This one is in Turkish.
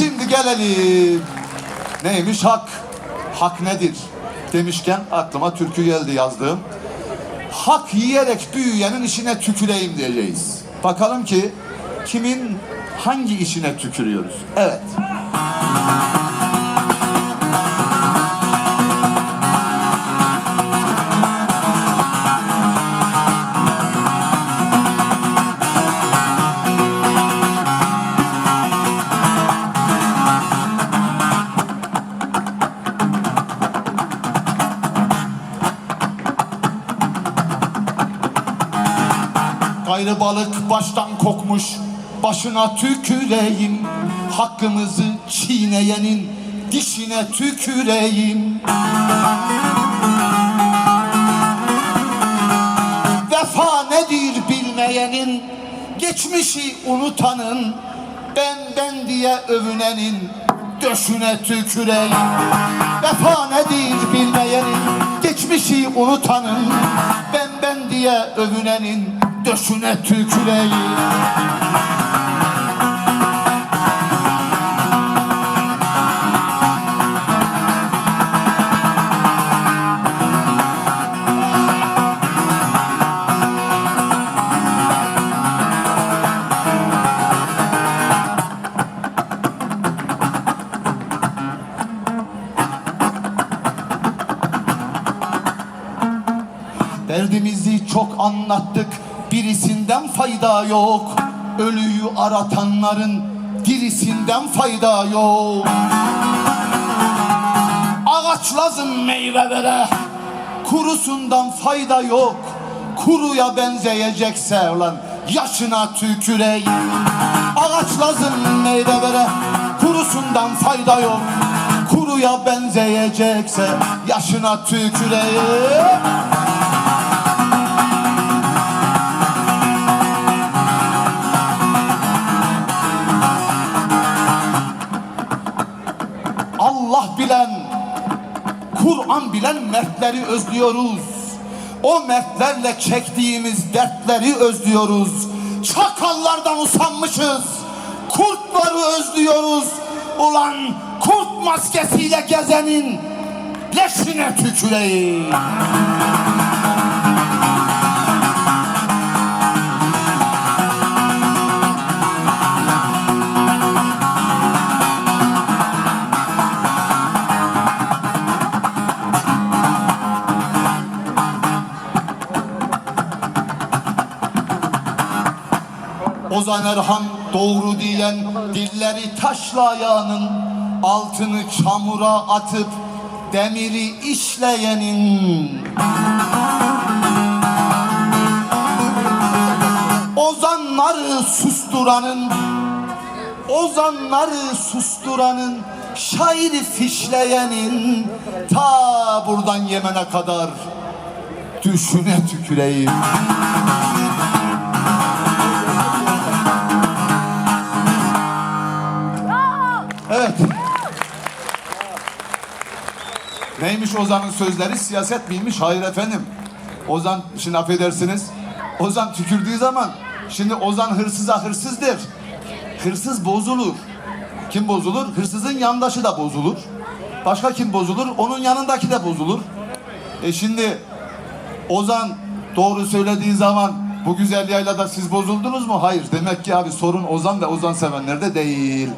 Şimdi gelelim. Neymiş hak? Hak nedir? Demişken aklıma türkü geldi yazdığım. Hak yiyerek büyüyenin işine tüküreyim diyeceğiz. Bakalım ki kimin hangi işine tükürüyoruz? Evet. Gayrı balık baştan kokmuş Başına tüküreyim. Hakkımızı çiğneyenin Dişine tüküreyim. Vefa nedir bilmeyenin Geçmişi unutanın Ben ben diye övünenin Döşüne tüküreyim. Vefa nedir bilmeyenin Geçmişi unutanın Ben ben diye övünenin Döşüne tüküreyim. Derdimizi çok anlattık birisinden fayda yok. Ölüyü aratanların dirisinden fayda yok. Ağaç lazım meyve vere Kurusundan fayda yok. Kuruya benzeyecekse ulan yaşına tüküreyim. Ağaç lazım meyve vere Kurusundan fayda yok. Kuruya benzeyecekse yaşına tüküreyim Allah bilen, Kur'an bilen mertleri özlüyoruz. O mertlerle çektiğimiz dertleri özlüyoruz. Çakallardan usanmışız. Kurtları özlüyoruz. Ulan kurt maskesiyle gezenin leşine tüküreyim. Ozan Erhan doğru diyen dilleri taşlayanın altını çamura atıp demiri işleyenin. Ozanları susturanın Ozanları susturanın Şairi fişleyenin Ta buradan Yemen'e kadar Düşüne tüküreyim Evet. Neymiş Ozan'ın sözleri? Siyaset miymiş? Hayır efendim. Ozan, şimdi affedersiniz. Ozan tükürdüğü zaman, şimdi Ozan hırsıza hırsızdır. Hırsız bozulur. Kim bozulur? Hırsızın yandaşı da bozulur. Başka kim bozulur? Onun yanındaki de bozulur. E şimdi Ozan doğru söylediği zaman bu güzel yaylada siz bozuldunuz mu? Hayır. Demek ki abi sorun Ozan ve Ozan sevenlerde değil.